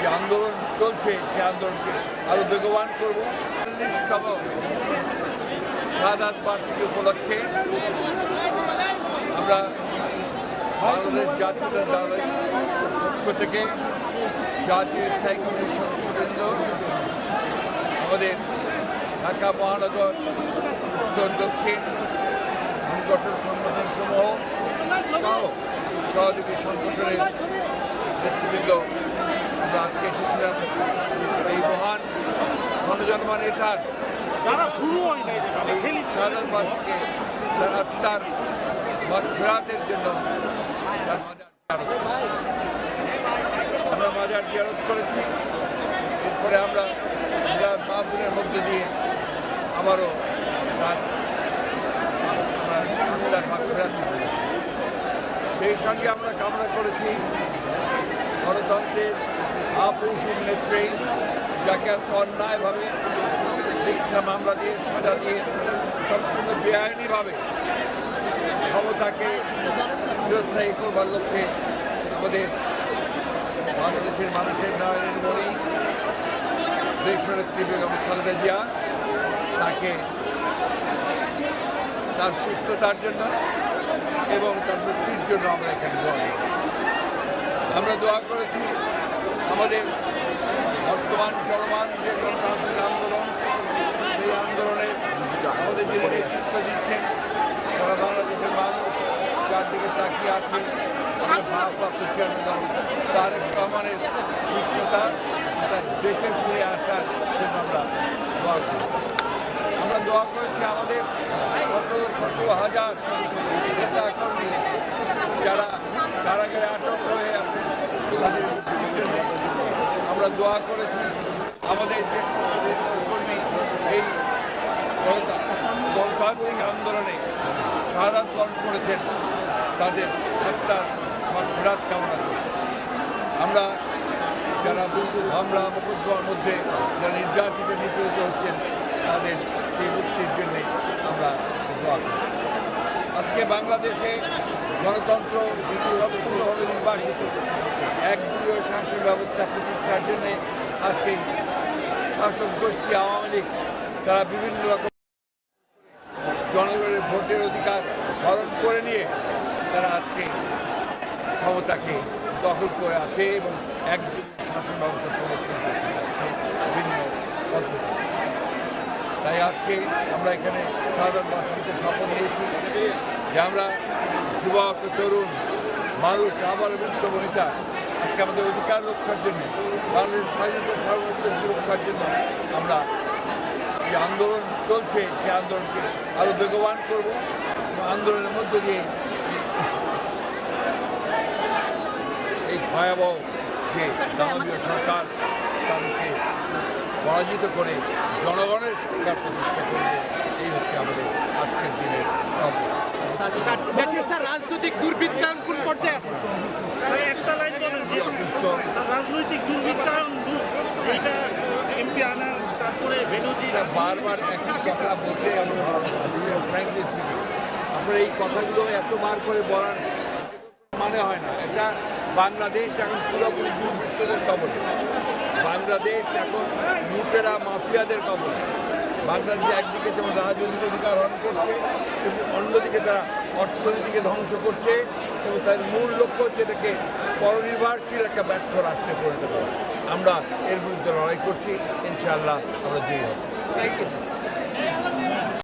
যে আন্দোলন চলছে, সেই আন্দোলনকে আরও বেগবান করব। চল্লিশতম শাহাদ বার্ষিকী উপলক্ষে আমরা বাংলাদেশ জাতীয় দলের পক্ষ থেকে জাতীয় স্থায়ী কমিটির সদস্যবৃন্দ, আমাদের ঢাকা মহানগর উত্তর দক্ষিণ সংগঠন সংগঠন সমূহ সহ সহযোগী সংগঠনের নেতৃবৃন্দ আমরা আজকে এসেছিলাম এই মহান গণজন্মা নেতার যারা শুরু হয় নাই সাধারণবাসীকে তার আত্মার ফেরাতের জন্য তার মাজার আমরা মাজার জিয়ারত করেছি। এরপরে আমরা মাহফিলের মধ্যে দিয়ে আবারও তার আত্মার মাগফিরাত। সেই সঙ্গে আমরা কামনা করেছি গণতন্ত্রের আপুষীর নেত্রী যাকে অন্যায়ভাবে মিথ্যা মামলা দিয়ে সাজা দিয়ে সম্পূর্ণ বেআইনিভাবে ক্ষমতাকে চিরস্থায়ী করবার লক্ষ্যে আমাদের বাংলাদেশের মানুষের নয়নের মণি, দেশনেত্রী বেগম খালেদা জিয়া, তাকে তার সুস্থতার জন্য এবং তার মুক্তির জন্য আমরা এখানে দোয়া আমরা দোয়া করেছি আমাদের বর্তমান চলমান যে গণতান্ত্রিক আন্দোলন, সেই আন্দোলনে আমাদের যিনি নেতৃত্ব দিচ্ছেন সারা বাংলাদেশের মানুষ, যার দিকে তাকিয়ে আছে আমাদের ভারপ্রাপ্ত চেয়ারম্যান তারেক রহমানের সুস্থতা তার দেশে ফিরে আসার জন্য আমরা দোয়া করি। আমরা দোয়া করেছি আমাদের শত শত হাজার নেতা কর্মী যারা কারাগারে আটক হয়ে আছে তাদের আমরা দোয়া করেছি, আমাদের যে সমস্ত এই গণতা- গণতান্ত্রিক আন্দোলনে শাহাদ বরণ করেছেন, তাদের হত্যার বিরাট কামনা করেছি। আমরা যারা হামলা মোকদ্দমার মধ্যে যারা নির্যাতিত, নিপীড়িত হচ্ছেন, তাদের সেই মুক্তির জন্যে আমরা দোয়া করি। আজকে বাংলাদেশে গণতন্ত্র বিপুলভাবে নির্বাসিত। একদলীয় শাসন ব্যবস্থা প্রতিষ্ঠার জন্যে আজকে শাসক গোষ্ঠী আওয়ামী লীগ, তারা বিভিন্ন রকম জনগণের ভোটের অধিকার হরণ করে নিয়ে তারা আজকে ক্ষমতাকে দখল করে আছে এবং একদলীয় শাসন ব্যবস্থা প্রবর্তন বিভিন্ন পদ্ধতি। তাই আজকে আমরা এখানে সাধারণ বাসীকে শপথ নিয়েছি যে আমরা যুবক, তরুণ, মানুষ আবার মুক্ত বনিতা আজকে আমাদের অধিকার রক্ষার জন্য বাংলাদেশের স্বাধীনতা সার্বভৌমত্ব সুরক্ষার জন্য আমরা যে আন্দোলন চলছে। সেই আন্দোলনকে আরও বেগবান করব এবং আন্দোলনের মধ্য দিয়ে এই ভয়াবহ যে দানবীয় সরকার তাদেরকে পরাজিত করে জনগণের সরকার প্রতিষ্ঠা করবে এই হচ্ছে আমাদের আজকের দিনের স্যার, দেশের স্যার রাজনৈতিক দুর্বৃত্তায়ন কোন পর্যায়ে আছে স্যার একটা লাইন বলেন যে স্যার রাজনৈতিক দুর্বৃত্তায়ন যেটা এমপি আনার তারপরে বেনজির এটা বারবার কথা বলতে স্পিকিং। আপনার এই কথাগুলো এতবার করে বলার মানে হয় না। এটা বাংলাদেশ এখন পুরোপুরি দুর্বৃত্তদের কবলে। বাংলাদেশ এখন লুটেরা মাফিয়াদের কবলে। বাংলাদেশ একদিকে যেমন রাজনৈতিক অধিকার হরণ করছে কিন্তু অন্যদিকে তারা অর্থনীতিকে ধ্বংস করছে এবং তাদের মূল লক্ষ্য হচ্ছে এটাকে পরনির্ভরশীল একটা ব্যর্থ রাষ্ট্রে পরিণত করা আমরা এর বিরুদ্ধে লড়াই করছি, ইনশাআল্লাহ আমরা জয়ী হব। Thank you sir